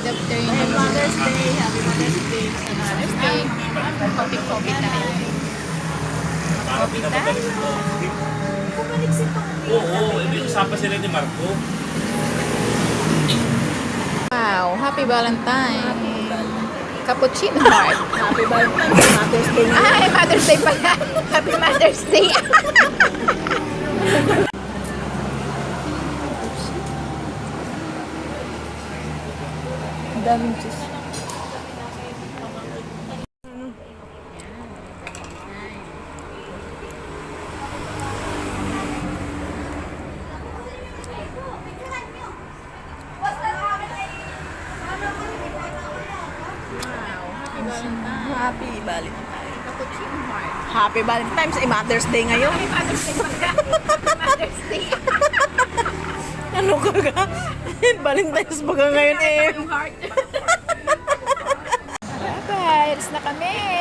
Good afternoon. Happy Mother's Day. Happy Mother's Day. Mother's Day. Coffee-coffee tayo. Coffee tayo. Bumalik si Tony. Oo, oo. Eh, may usapan sila ni Marco. Wow, happy Valentine. Cappuccino heart. Happy Valentine's Mother's Day. Ay, Mother's Day pala. Happy Mother's Day. daming cheese. Happy Valentine. Happy Valentine's. Happy Valentine's. Eh, Mother's Day ngayon. Happy Mother's Day. Mother's Day. Valentine's ba ka ngayon eh? Bye-bye. Alis na kami.